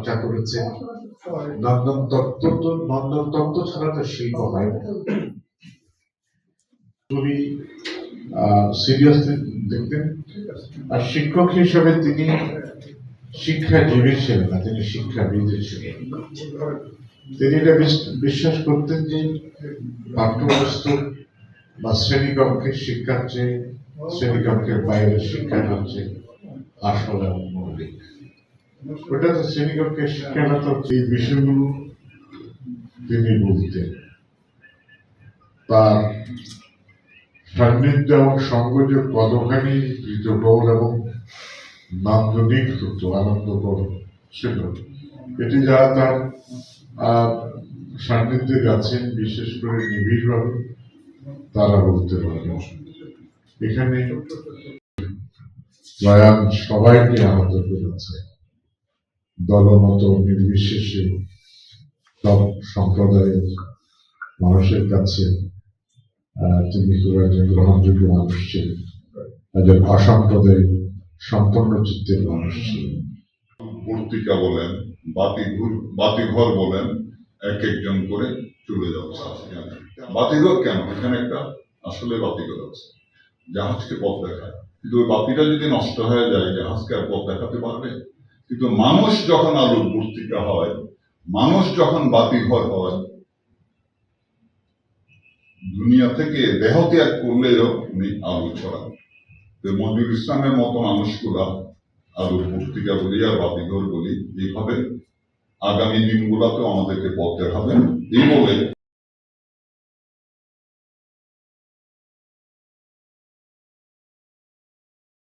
চর্চা করেছে নন্দন তত্ত্ব তো নন্দন তত্ত্ব ছাড়া তো শিল্প হয় না। খুবই সিরিয়াসলি দেখতেন আর শিক্ষক হিসেবে তিনি শিক্ষাজীবী ছিলেন না তিনি শিক্ষাবিদ ছিলেন। তিনি এটা বিশ্বাস করতেন যে পাঠ্যবস্তু বা শ্রেণীকক্ষের শিক্ষার চেয়ে শ্রেণীকক্ষের বাইরের শিক্ষা হচ্ছে আসল মৌলিক। ওটা তো শ্রেণীকক্ষের শিক্ষাটা তো এই বিষয়গুলো তিনি বলতেন। তার সান্নিধ্য এবং কতখানি এবং নান্দনিক হতো আনন্দকর ছিল। এটি যারা তার সান্নিধ্যে গেছেন বিশেষ করে নিবিড়ভাবে, তারা বলতে পারবেন। এখানে প্রয়াণ সবাইকে আহত করেছে। দলমত নির্বিশেষে সব সম্প্রদায়ের মানুষের কাছে তিনি খুব একজন গ্রহণযোগ্য মানুষ ছিলেন। একজন অসাম্প্রদায়িক সম্পন্ন চিত্তের মানুষ ছিলেন। পত্রিকা বলেন বাতিঘর বাতিঘর বলেন এক একজন করে চলে যাচ্ছে। বাতিঘর কেন? এখানে একটা আসলে বাতিঘর আছে। জাহাজকে পথ দেখায়। কিন্তু ওই বাতিটা যদি নষ্ট হয়ে যায়, জাহাজকে আর পথ দেখাতে পারবে? কিন্তু মানুষ যখন আলোর পত্রিকা হয়, মানুষ যখন বাতিঘর হয়, দুনিয়া থেকে দেহ ত্যাগ করলেও উনি আলো ছড়ান। মঞ্জুর ইসলামের মতো মানুষগুলা আলোর পত্রিকা বলি আর বাতিঘর বলি, এইভাবে আগামী দিনগুলোতেও আমাদেরকে পথ দেখাবেন। এই বলে